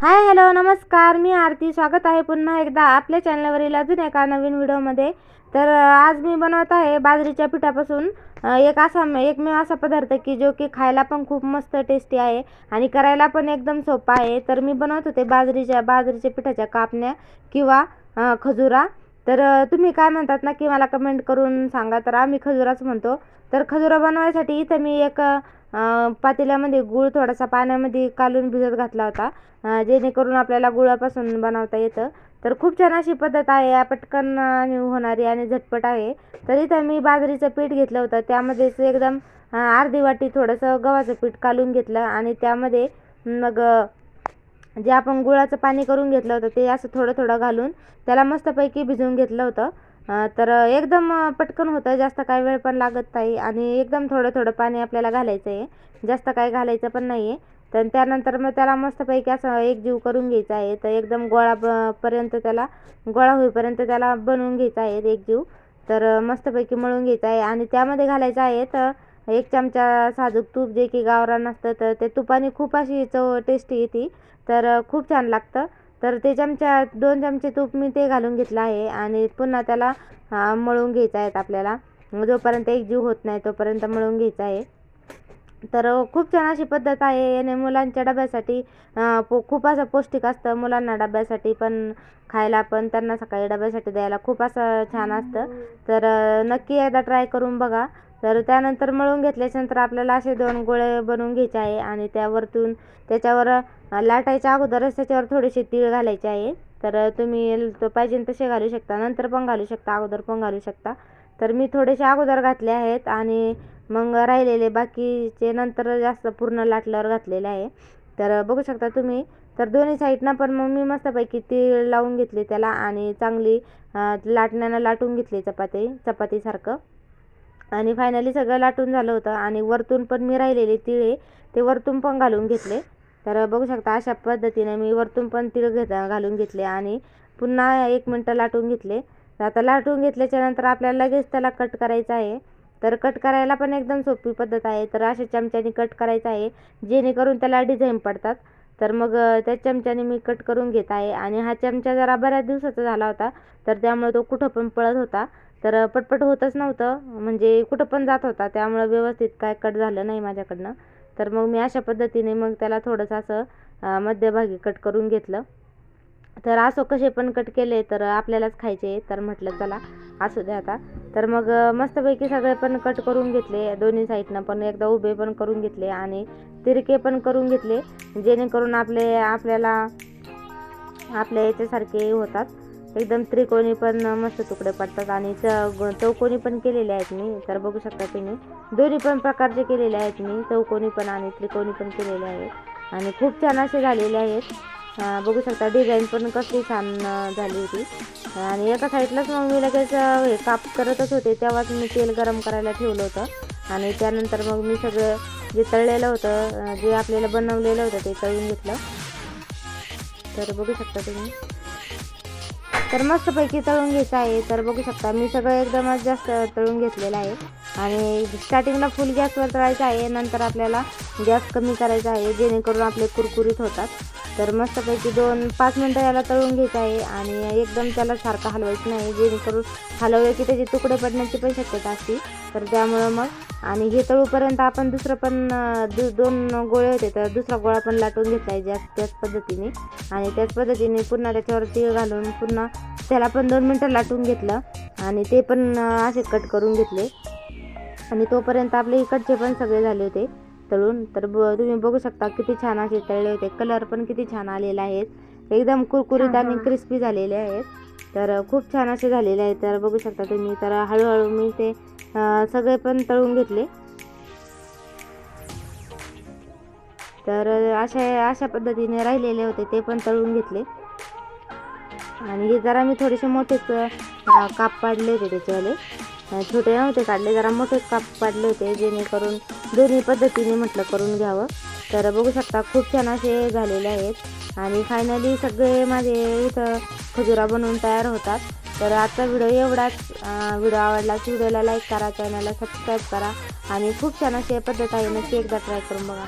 Hi hello नमस्कार. मी आरती. स्वागत आहे पुन्हा एकदा आपल्या चॅनलवरील अजून एका नवीन व्हिडिओमध्ये. तर आज मी बनवत आहे बाजरीच्या पिठापासून एक असा एकमेव असा पदार्थ की जो की खायला पण खूप मस्त टेस्टी आहे आणि करायला पण एकदम सोपा आहे. तर मी बनवत होते बाजरीच्या बाजरीच्या पिठाच्या कापण्या किंवा खजुरा. तर तुम्ही काय म्हणतात ना की मला कमेंट करून सांगा. तर आम्ही खजुराच म्हणतो. तर खजुरा बनवायसाठी इथं मी एक पातेल्यामध्ये गूळ थोडासा पाण्यामध्ये कालून भिजत घातला होता. जेणेकरून आपल्याला गुळापासून बनवता येतं. तर खूप छान अशी पद्धत आहे. या पटकन आणि होणारी आणि झटपट आहे. तर इथं मी बाजरीचं पीठ घेतलं होतं. त्यामध्येच एकदम अर्धी वाटी थोडंसं गव्हाचं पीठ कालून घेतलं. आणि त्यामध्ये मग जे आपण गुळाचं पाणी करून घेतलं होतं ते असं थोडं थोडं घालून त्याला मस्तपैकी भिजवून घेतलं होतं. तर एकदम पटकन होतं जास्त काही वेळ पण लागत नाही आणि एकदम थोडं थोडं पाणी आपल्याला घालायचं आहे जास्त काय घालायचं पण नाही आहे तर त्यानंतर मग त्याला मस्तपैकी असं एकजीव करून घ्यायचा आहे. तर एकदम गोळा ब पर्यंत त्याला गोळा होईपर्यंत त्याला बनवून घ्यायचा आहे एकजीव तर मस्तपैकी मळून घ्यायचं आहे आणि त्यामध्ये घालायचं आहे तर एक चमचा साजूक तूप जे की गावरान असतं तर ते तुपाने खूप अशी चव टेस्टी येते तर खूप छान लागतं. तर ते चमचा दोन चमचे तूप मी ते घालून घेतलं आहे आणि पुन्हा त्याला मळून घ्यायचं आहेत आपल्याला. जोपर्यंत एकजीव होत नाही तोपर्यंत मळून घ्यायचं आहे. तर खूप छान अशी पद्धत आहे याने मुलांच्या डब्यासाठी पो खूप असं पौष्टिक असतं मुलांना डब्यासाठी पण खायला पण त्यांना सकाळी डब्यासाठी द्यायला खूप असं छान असतं. तर नक्की एकदा ट्राय करून बघा. तर त्यानंतर मळून घेतल्याच्यानंतर आपल्याला असे दोन गोळे बनवून घ्यायचे आहे आणि त्यावरतून त्याच्यावर लाटायच्या अगोदरच त्याच्यावर थोडेसे तीळ घालायचे आहे. तर तुम्ही तो पाहिजे तसे घालू शकता. नंतर पण घालू शकता अगोदर पण घालू शकता. तर मी थोडेसे अगोदर घातले आहेत आणि मग राहिलेले बाकीचे नंतर जास्त पूर्ण लाटल्यावर घातलेले आहे. तर बघू शकता तुम्ही. तर दोन्ही साईडनं पण मग मी मस्तपैकी तीळ लावून घेतली त्याला आणि चांगली लाटण्यानं लाटून घेतली चपाती चपातीसारखं. आणि फायनली सगळं लाटून झालं होतं. आणि वरतून पण मी राहिलेले तिळे ते वरतून पण घालून घेतले. तर बघू शकता अशा पद्धतीने मी वरतून पण तिळ घेत घालून घेतले आणि पुन्हा एक मिनटं लाटून घेतले. तर आता लाटून घेतल्याच्या नंतर आपल्याला लगेच त्याला कट करायचं आहे. तर कट करायला पण एकदम सोपी पद्धत आहे. तर अशा चमच्याने कट करायचं आहे जेणेकरून त्याला डिझाईन पडतात. तर मग त्या चमच्याने मी कट करून घेत आहे. आणि हा चमचा जरा बऱ्याच दिवसाचा झाला होता. तर त्यामुळे तो कुठं पण पळत होता. तर पटपट होतच नव्हतं. म्हणजे कुठं पण जात होता. त्यामुळं व्यवस्थित काय कट झालं नाही माझ्याकडनं. तर मग मी अशा पद्धतीने मग त्याला थोडंसं असं मध्यभागी कट करून घेतलं. तर असं कसे पण कट केले तर आपल्यालाच खायचे तर म्हटलं चला असू द्या आता. तर मग मस्तपैकी सगळे पण कट करून घेतले. दोन्ही साईडनं पण एकदा उभे पण करून घेतले आणि तिरके पण करून घेतले. जेणेकरून आपले आपल्याला आपल्या याच्यासारखे होतात. एकदम त्रिकोणी पण मस्त तुकडे पडतात आणि च चौकोनी पण केलेले आहेत मी तर बघू शकता तुम्ही. दोन्ही पण प्रकारचे केलेले आहेत मी चौकोनी पण आणि त्रिकोणी पण केलेले आहेत. आणि खूप छान असे झालेले आहेत. बघू शकता डिझाईन पण कसली छान झाली होती. आणि एका साईडलाच मग मी लगेच हे काप करतच होते तेव्हाच मी तेल गरम करायला ठेवलं होतं. आणि त्यानंतर मग मी सगळं जे तळलेलं होतं जे आपल्याला बनवलेलं होतं ते तळून घेतलं. तर बघू शकता तुम्ही. तर मस्तपैकी तळून घ्यायचं आहे. तर बघू शकता मी सगळं एकदमच जास्त तळून घेतलेलं आहे. आणि स्टार्टिंगला फुल गॅसवर तळायचं आहे. नंतर आपल्याला गॅस कमी करायचा आहे जेणेकरून आपले कुरकुरीत होतात. तर मस्तपैकी दोन पाच मिनटं याला तळून घ्यायचं आहे आणि एकदम त्याला सारखं हलवायचं नाही जेणेकरून हलवलं की त्याचे तुकडे पडण्याची पण शक्यता असते. तर त्यामुळं मग आणि हे तळूपर्यंत आपण दुसरं पण दु दोन गोळे होते तर दुसरा गोळा पण लाटून घेतला आहे जास्त त्याच पद्धतीने. आणि त्याच पद्धतीने पुन्हा त्याच्यावर तीळ घालून पुन्हा त्याला पण दोन मिनटं लाटून घेतलं आणि ते पण असे कट करून घेतले. आणि तोपर्यंत आपले इकडचे पण सगळे झाले होते. तळून. तर ब तुम्ही बघू शकता किती छान असे तळले होते. कलर पण किती छान आलेला आहेत. एकदम कुरकुरीत आणि क्रिस्पी झालेले आहेत. तर खूप छान असे झालेले आहेत. तर बघू शकता तुम्ही. तर हळूहळू मी ते सगळे पण तळून घेतले. तर अशा अशा पद्धतीने राहिलेले होते. ते पण तळून घेतले. आणि हे जरा मी थोडेसे मोठेच काप पाडले होते त्याच्यावाले. छोटे नव्हते काढले जरा मोठेच काप पाडले होते जेणेकरून दोन्ही पद्धतीने म्हटलं करून घ्यावं. तर बघू शकता खूप छान असे झालेले आहेत. आणि फायनली सगळे माझे इथं खजुरा बनवून तयार होतात. तर आजचा व्हिडिओ एवढाच. व्हिडिओ आवडलाच व्हिडिओला लाईक करा चॅनलला सबस्क्राईब करा. आणि खूप छान अशी पद्धत आहे नक्की एकदा ट्राय करून बघा.